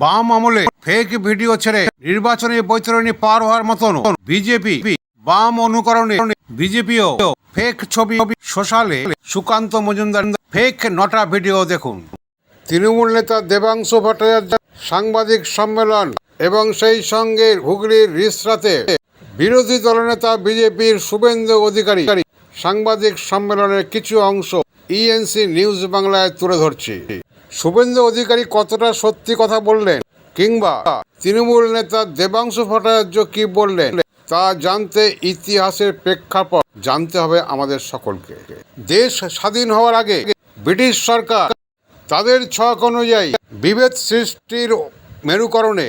বাম আমলে fake video ছেড়ে নির্বাচনী বৈতরণী পার হওয়ার মতন বিজেপি বাম অনুকরণে বিজেপিও ফেক ছবি সোশ্যালে সুকান্ত মজুমদার ফেক নটা ভিডিও দেখুন। তৃণমূল নেতা দেবাংশু ভট্টাচার্য সাংবাদিক সম্মেলন এবং সেই সঙ্গে হুগলির রিসরাতে বিরোধী দলনেতা বিজেপির শুভেন্দু অধিকারী সাংবাদিক সম্মেলনের কিছু অংশ ইএনসি নিউজ বাংলায় তুলে ধরছি। শুভেন্দু অধিকারী কতটা সত্যি কথা বললেন? কিংবা তৃণমূল নেতা দেবাংশু ভট্টাচার্য কি বললেন? তা জানতে ইতিহাসের প্রেক্ষাপট জানতে হবে আমাদের সকলকে। দেশ স্বাধীন হওয়ার আগে ব্রিটিশ সরকার তাদের ছক অনুযায়ী বিভেদ সৃষ্টির মেরুকরণে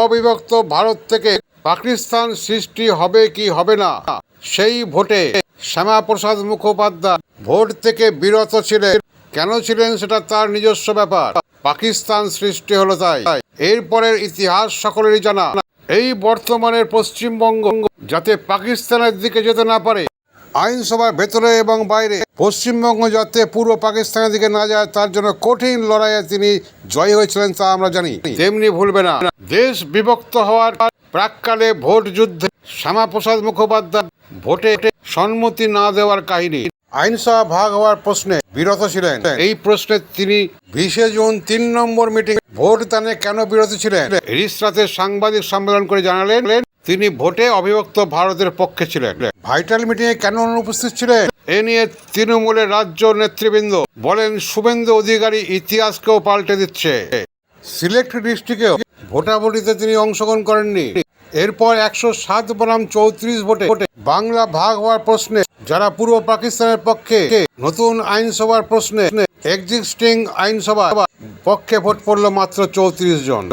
অবিভক্ত ভারত থেকে পাকিস্তান সৃষ্টি হবে কি হবে না, সেই ভোটে শ্যামাপ্রসাদ মুখোপাধ্যায় ভোট থেকে বিরত ছিলেন। কেন ছিলেন সেটা তার নিজস্ব ব্যাপার। পাকিস্তান সৃষ্টি হলো তাই। এরপরের ইতিহাস সকলেরই জানা। এই বর্তমানের পশ্চিমবঙ্গ যাতে পাকিস্তানের দিকে যেতে না পারে, আইনসভার ভেতরে এবং বাইরে, পশ্চিমবঙ্গ যাতে পূর্ব পাকিস্তানের দিকে না যায়, তার জন্য কঠিন লড়াইয়ে তিনি জয় হয়েছিলেন তা আমরা জানি। তেমনি ভুলবে না। দেশ বিভক্ত হওয়ার প্রাককালে ভোট যুদ্ধে শ্যামাপ্রসাদ মুখোপাধ্যায় ভোটে সম্মতি না দেওয়ার কাহিনী। আইনসভা ভাগ হওয়ার প্রশ্নে বিরত ছিলেন। এই প্রশ্নে তিনি বিশে জুন তিন নম্বর মিটিং ভোট দানে কেন বিরত ছিলেন? রিসরাতে সাংবাদিক সম্মেলন করে জানালেন, তিনি ভোটে অবিভক্ত ভারতের পক্ষে ছিলেন। ভাইটাল মিটিং এ কেন অনুপস্থিত ছিলেন? এ নিয়ে তৃণমূলের রাজ্য নেতৃবৃন্দ বলেন, শুভেন্দু অধিকারী ইতিহাসকেও পাল্টে দিচ্ছে। সিলেক্ট ডিস্ট্রিক্টেও ভোটাভুটিতে তিনি অংশগ্রহণ করেননি। এরপর একশো সাত বনাম চৌত্রিশ ভোটে বাংলা ভাগ হওয়ার প্রশ্নে, যারা পূর্ব পাকিস্তানের পক্ষে নতুন আইনসভার প্রশ্নে এক্সিস্টিং আইনসভা পক্ষে ভোট পড়ল মাত্র চৌত্রিশ জন।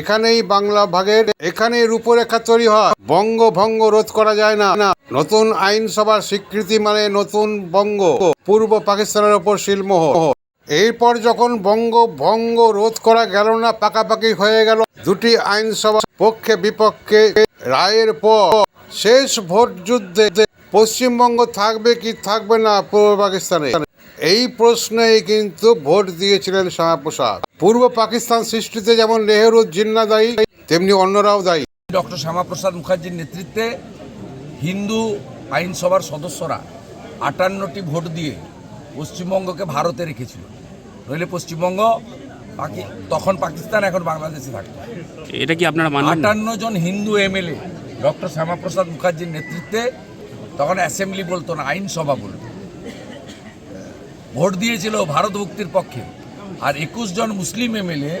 এখানেই বাংলা ভাগের, এখানেই রূপরেখা তৈরি হয়। বঙ্গভঙ্গ রোধ করা যায় না। না নতুন আইনসভার স্বীকৃতি মানে নতুন বঙ্গ, পূর্ব পাকিস্তানের ওপর শিলমোহ এরপর যখন বঙ্গভঙ্গ রোধ করা গেল না, পাকাপাকি হয়ে গেল, দুটি আইনসভা পক্ষে বিপক্ষে রায়ের পর শেষ ভোট যুদ্ধে পশ্চিমবঙ্গ থাকবে কি থাকবে না পূর্ব পাকিস্তানে? এই প্রশ্নেই কিন্তু ভোট দিয়েছিলেন শ্যামাপ্রসাদ পূর্ব পাকিস্তান সৃষ্টিতে যেমন নেহেরু জিন্না দায়ী, তেমনি অন্যরাও দায়ী। ডক্টর শ্যামাপ্রসাদ মুখার্জির নেতৃত্বে হিন্দু আইনসভার সদস্যরা আটান্নটি ভোট দিয়ে পশ্চিমবঙ্গকে ভারতে রেখেছিল। নইলে পশ্চিমবঙ্গ পাকি তখন পাকিস্তান এখন বাংলাদেশে থাকতো এটা কি আপনারা মানবেন আটান্ন জন হিন্দু এমএলএ ডক্টর শ্যামাপ্রসাদ মুখার্জির নেতৃত্বে তখন অ্যাসেম্বলি বলতো না আইনসভা বলতো। ভোট দিয়েছিল ভারত মুক্তির পক্ষে। আর একুশ জন মুসলিম এমএলএ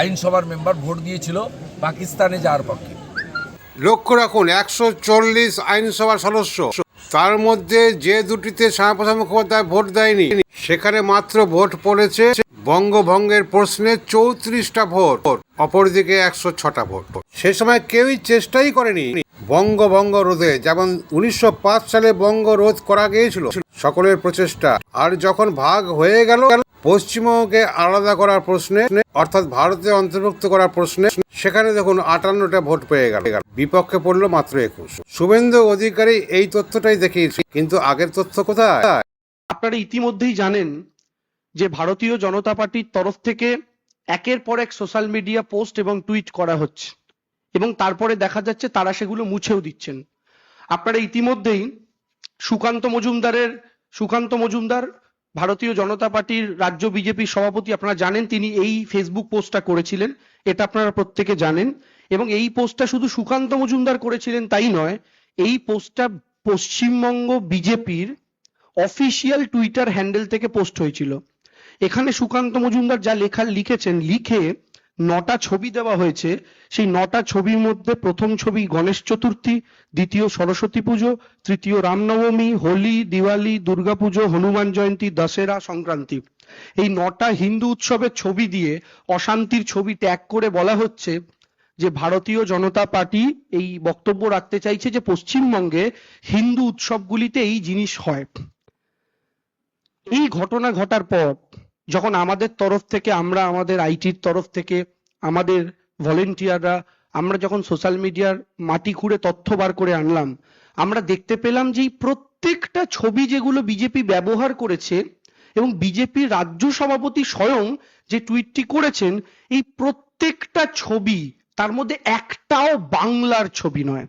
আইনসভার মেম্বার ভোট দিয়েছিল পাকিস্তানে যাওয়ার পক্ষে। লক্ষ্য রাখুন একশো চল্লিশ আইনসভার সদস্য। তার মধ্যে যে দুটিতে শ্যামাপ্রসাদ মুখোপাধ্যায় ভোট দেয়নি সেখানে মাত্র ভোট পড়েছে বঙ্গভঙ্গের প্রশ্নে চৌত্রিশটা ভোট, অপরদিকে একশো ছটা ভোট। সে সময় কেউই চেষ্টাই করেনি বঙ্গভঙ্গ রোধে, যেমন উনিশশো পাঁচ সালে বঙ্গ রোধ করা গিয়েছিল। সকলের প্রচেষ্টা, আর যখন ভাগ হয়ে গেল, পশ্চিমবঙ্গকে আলাদা করার প্রশ্নে, অর্থাৎ ভারতে অন্তর্ভুক্ত করার প্রশ্নে, সেখানে দেখুন আটান্নটা ভোট পেয়ে গেল। বিপক্ষে পড়ল মাত্র একুশ। শুভেন্দু অধিকারী এই তথ্যটাই দেখিয়েছে, কিন্তু আগের তথ্য কোথায়? আপনারা ইতিমধ্যেই জানেন যে ভারতীয় জনতা পার্টির তরফ থেকে একের পর এক সোশ্যাল মিডিয়া পোস্ট এবং টুইট করা হচ্ছে এবং তারপরে দেখা যাচ্ছে তারা সেগুলো মুছেও দিচ্ছেন। আপনারা ইতিমধ্যেই সুকান্ত মজুমদারের, সুকান্ত মজুমদার ভারতীয় জনতা পার্টির রাজ্য বিজেপির সভাপতি আপনারা জানেন, তিনি এই ফেসবুক পোস্টটা করেছিলেন, এটা আপনারা প্রত্যেকে জানেন এবং এই পোস্টটা শুধু সুকান্ত মজুমদার করেছিলেন তাই নয়, এই পোস্টটা পশ্চিমবঙ্গ বিজেপির অফিসিয়াল টুইটার হ্যান্ডেল থেকে পোস্ট হয়েছিল। এখানে সুকান্ত মজুমদার যা লেখা লিখেছেন, লিখে নটা ছবি দেওয়া হয়েছে। সেই নটা ছবির মধ্যে প্রথম ছবি গণেশ চতুর্থী, দ্বিতীয় সরস্বতী পুজো, তৃতীয় রামনবমী, হোলি, দিওয়ালি, দুর্গাপুজো, হনুমান জয়ন্তী, দশেরা, সংক্রান্তি। এই নটা হিন্দু উৎসবের ছবি দিয়ে অশান্তির ছবি ট্যাগ করে বলা হচ্ছে যে ভারতীয় জনতা পার্টি এই বক্তব্য রাখতে চাইছে যে পশ্চিমবঙ্গে হিন্দু উৎসবগুলিতে এই জিনিস হয়। এই ঘটনা ঘটার পর যখন আমাদের তরফ থেকে, আমরা আমাদের আইটির তরফ থেকে, আমাদের ভলেন্টিয়াররা, আমরা যখন সোশ্যাল মিডিয়ার মাটি খুঁড়ে তথ্য বার করে আনলাম, আমরা দেখতে পেলাম যে প্রত্যেকটা ছবি যেগুলো বিজেপি ব্যবহার করেছে এবং বিজেপির রাজ্য সভাপতি স্বয়ং যে টুইটটি করেছেন, এই প্রত্যেকটা ছবি, তার মধ্যে একটাও বাংলার ছবি নয়।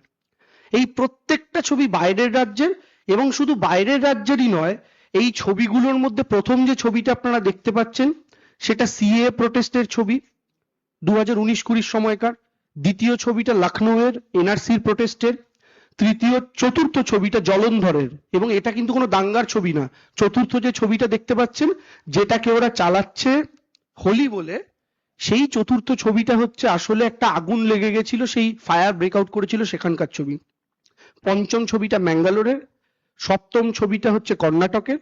এই প্রত্যেকটা ছবি বাইরের রাজ্যের এবং শুধু বাইরের রাজ্যেরই নয় এই ছবিগুলোর মধ্যে প্রথম যে ছবিটা আপনারা দেখতে পাচ্ছেন, সেটা সিএ প্রোটেস্টের ছবি দু হাজার উনিশ কুড়ির সময়কার। দ্বিতীয় ছবিটা লখনৌয়ের এনআরসির প্রোটেস্টের তৃতীয়, চতুর্থ ছবিটা জলন্ধরের। এবং এটা কিন্তু কোনো দাঙ্গার ছবি না। চতুর্থ যে ছবিটা দেখতে পাচ্ছেন, যেটাকে ওরা চালাচ্ছে হোলি বলে, সেই চতুর্থ ছবিটা হচ্ছে আসলে একটা আগুন লেগে গেছিল, সেই ফায়ার ব্রেকআউট করেছিল সেখানকার ছবি। পঞ্চম ছবিটা ম্যাঙ্গালোরের। সপ্তম ছবিটা হচ্ছে কর্ণাটকের,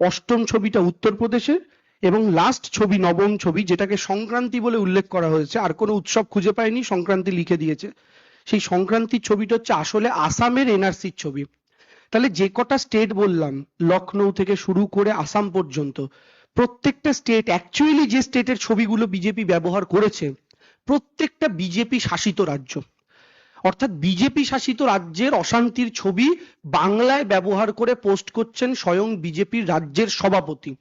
অষ্টম ছবিটা উত্তরপ্রদেশের এবং লাস্ট ছবি নবম ছবি, যেটাকে সংক্রান্তি বলে উল্লেখ করা হয়েছে। আর কোনো উৎসব খুঁজে পায়নি, সংক্রান্তি লিখে দিয়েছে। সেই সংক্রান্তির ছবিটা হচ্ছে আসলে আসামের এনআরসির ছবি। তাহলে যে কটা স্টেট বললাম লখনৌ থেকে শুরু করে আসাম পর্যন্ত, প্রত্যেকটা স্টেট অ্যাকচুয়ালি যে স্টেটের ছবিগুলো বিজেপি ব্যবহার করেছে, প্রত্যেকটা বিজেপি শাসিত রাজ্য। অর্থাৎ বিজেপি শাসিত রাজ্যের অশান্তির ছবি বাংলায় ব্যবহার করে পোস্ট করছেন স্বয়ং বিজেপির রাজ্যের সভাপতি।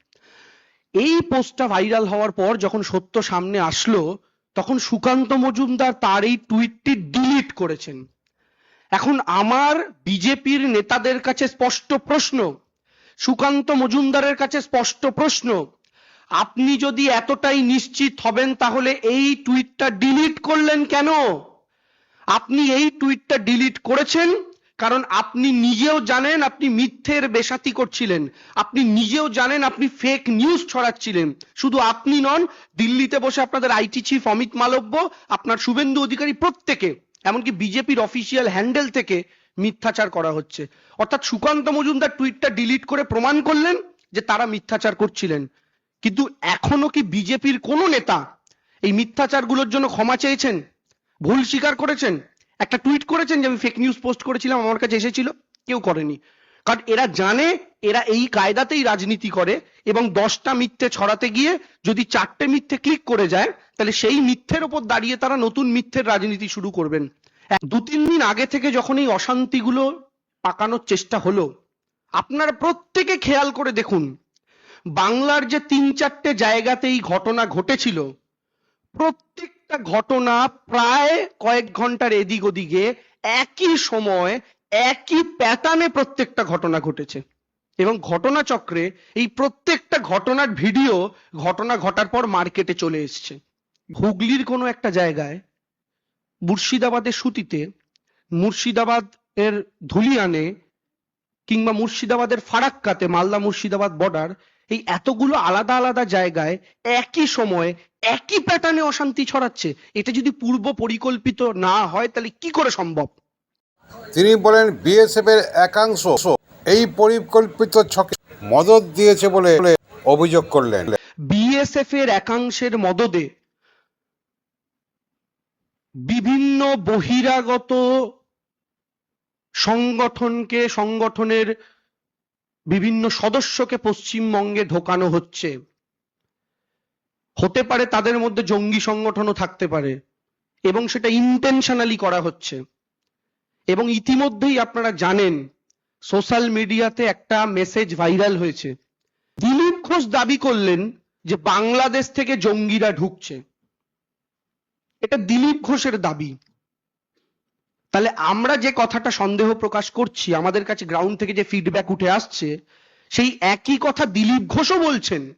এই পোস্টটা ভাইরাল হওয়ার পর যখন সত্য সামনে আসলো, তখন সুকান্ত মজুমদার তার এই টুইটটি ডিলিট করেছেন। এখন আমার বিজেপির নেতাদের কাছে স্পষ্ট প্রশ্ন, সুকান্ত মজুমদারের কাছে স্পষ্ট প্রশ্ন, আপনি যদি এতটাই নিশ্চিত হবেন তাহলে এই টুইটটা ডিলিট করলেন কেন? আপনি এই টুইটটা ডিলিট করেছেন কারণ আপনি নিজেও জানেন আপনি মিথ্যের বেসাতি করছিলেন। আপনি নিজেও জানেন আপনি ফেক নিউজ ছড়াচ্ছিলেন। শুধু আপনি নন, দিল্লিতে বসে আপনাদের আইটি চিফ অমিত মালব্য, আপনার শুভেন্দু অধিকারী প্রত্যেকে, এমনকি বিজেপির অফিসিয়াল হ্যান্ডেল থেকে মিথ্যাচার করা হচ্ছে। অর্থাৎ সুকান্ত মজুমদার টুইটটা ডিলিট করে প্রমাণ করলেন যে তারা মিথ্যাচার করছিলেন। কিন্তু এখনও কি বিজেপির কোনো নেতা এই মিথ্যাচারগুলোর জন্য ক্ষমা চেয়েছেন? ভুল স্বীকার করেছেন? একটা টুইট করেছেন যে আমি ফেক নিউজ পোস্ট করেছিলাম, আমার কাছে এসেছিল, কেউ করেনি। কারণ এরা জানে, এরা এই কায়দাতেই রাজনীতি করে এবং দশটা মিথ্যে ছড়াতে গিয়ে যদি চারটে মিথ্যে ক্লিক করে যায়, তাহলে সেই মিথ্যের ওপর দাঁড়িয়ে তারা নতুন মিথ্যের রাজনীতি শুরু করবেন। দু, তিন দিন আগে থেকে যখন এই অশান্তিগুলো পাকানোর চেষ্টা হলো, আপনারা প্রত্যেকে খেয়াল করে দেখুন, বাংলার যে তিন চারটে জায়গাতে এই ঘটনা ঘটেছিল প্রত্যেকটা ঘটনা প্রায় কয়েক ঘণ্টার এদিক ওদিকে, একই সময়, একই প্যাটার্নে প্রত্যেকটা ঘটনা ঘটেছে। এবং ঘটনাচক্রে এই প্রত্যেকটা ঘটনার ভিডিও ঘটনা ঘটার পর মার্কেটে চলে এসছে। হুগলির কোনো একটা জায়গায়, মুর্শিদাবাদের সুতিতে, মুর্শিদাবাদ এর ধুলিয়ানে কিংবা মুর্শিদাবাদের ফারাক্কাতে মালদা মুর্শিদাবাদ বর্ডার এই এতগুলো আলাদা আলাদা জায়গায় একই সময় একই প্যাটার্নে অশান্তি ছড়াচ্ছে। এটা যদি পূর্ব পরিকল্পিত না হয় তাহলে কি করে সম্ভব? তিনি বলেন বিএসএফ এর একাংশ এই পরিকল্পিত ছকে মদত দিয়েছে বলে অভিযোগ করলেন। বিএসএফ এর একাংশের মদদে বিভিন্ন বহিরাগত সংগঠনকে সংগঠনের বিভিন্ন সদস্যকে পশ্চিমবঙ্গে ঢোকানো হচ্ছে। হতে পারে তাদের মধ্যে জঙ্গি সংগঠনও থাকতে পারে এবং সেটা ইন্টেনশনালি করা হচ্ছে। এবং ইতিমধ্যেই আপনারা জানেন সোশ্যাল মিডিয়াতে একটা মেসেজ ভাইরাল হয়েছে। দিলীপ ঘোষ দাবি করলেন যে বাংলাদেশ থেকে জঙ্গিরা ঢুকছে। এটা দিলীপ ঘোষের দাবি। তাহলে আমরা যে কথাটা সন্দেহ প্রকাশ করছি, আমাদের কাছে গ্রাউন্ড থেকে যে ফিডব্যাক উঠে আসছে, সেই একই কথা দিলীপ ঘোষও বলছেন।